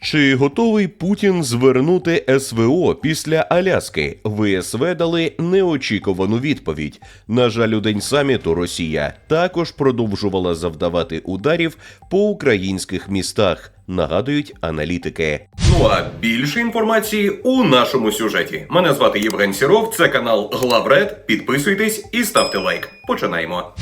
Чи готовий Путін звернути СВО після Аляски? ВСВ дали неочікувану відповідь. На жаль, у день саміту Росія також продовжувала завдавати ударів по українських містах. Нагадують аналітики. Ну а більше інформації у нашому сюжеті. Мене звати Євген Сіров, це канал Главред. Підписуйтесь і ставте лайк. Починаємо.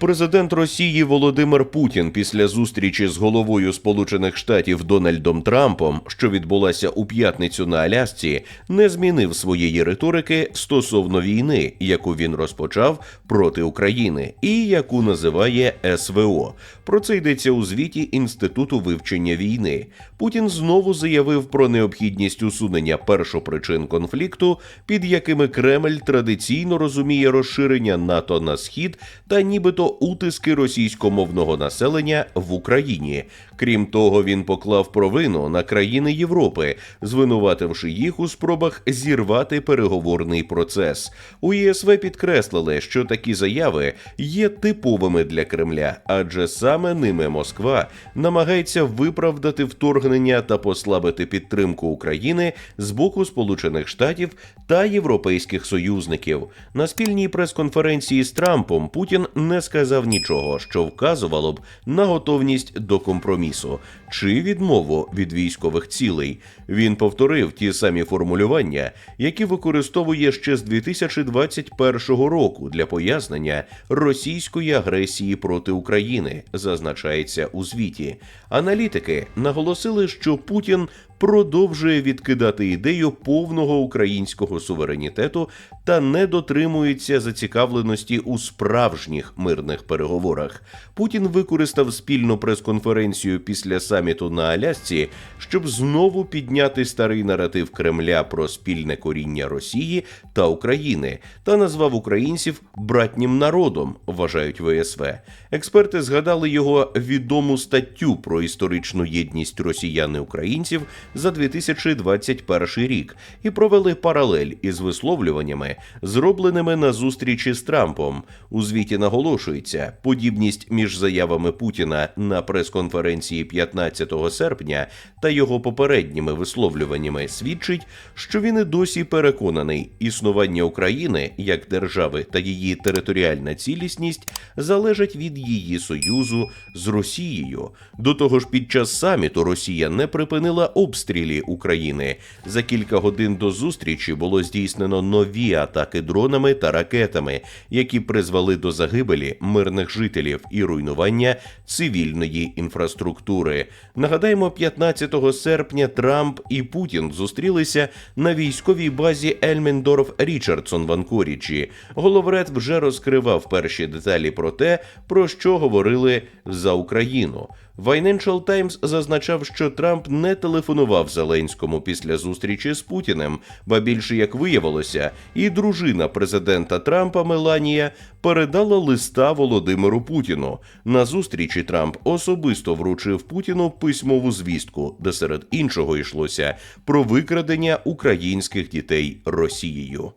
Президент Росії Володимир Путін після зустрічі з головою Сполучених Штатів Дональдом Трампом, що відбулася у п'ятницю на Алясці, не змінив своєї риторики стосовно війни, яку він розпочав проти України, і яку називає СВО. Про це йдеться у звіті Інституту вивчення війни. Путін знову заявив про необхідність усунення першопричин конфлікту, під якими Кремль традиційно розуміє розширення НАТО на схід та нібито утиски російськомовного населення в Україні. Крім того, він поклав провину на країни Європи, звинувативши їх у спробах зірвати переговорний процес. У ЄСВ підкреслили, що такі заяви є типовими для Кремля, адже саме ними Москва намагається виправдати вторгнення та послабити підтримку України з боку Сполучених Штатів та європейських союзників. На спільній прес-конференції з Трампом Путін не сказав нічого, що вказувало б на готовність до компромісу чи відмову від військових цілей. Він повторив ті самі формулювання, які використовує ще з 2021 року для пояснення російської агресії проти України, зазначається у звіті. Аналітики наголосили, що Путін продовжує відкидати ідею повного українського суверенітету та не дотримується зацікавленості у справжніх мирних переговорах. Путін використав спільну прес-конференцію після саміту на Алясці, щоб знову підняти старий наратив Кремля про спільне коріння Росії та України та назвав українців братнім народом, вважають ВСВ. Експерти згадали його відому статтю про історичну єдність росіян і українців за 2021 рік і провели паралель із висловлюваннями, зробленими на зустрічі з Трампом. У звіті наголошується, подібність між заявами Путіна на прес-конференції 15 серпня та його попередніми висловлюваннями свідчить, що він і досі переконаний, існування України як держави та її територіальна цілісність залежать від її союзу з Росією. До того ж, під час саміту Росія не припинила обстрілі України. За кілька годин до зустрічі було здійснено нові атаки дронами та ракетами, які призвели до загибелі мирних жителів і руйнування цивільної інфраструктури. Нагадаємо, 15 серпня Трамп і Путін зустрілися на військовій базі Ельмендорф Річардсон в Анкорічі. Головред вже розкривав перші деталі про те, про що говорили за Україну. Financial Times зазначав, що Трамп не телефонував Зеленському після зустрічі з Путіним, ба більше як виявилося, і дружина президента Трампа Меланія передала листа Володимиру Путіну. На зустрічі Трамп особисто вручив Путіну письмову звістку, де серед іншого йшлося про викрадення українських дітей Росією.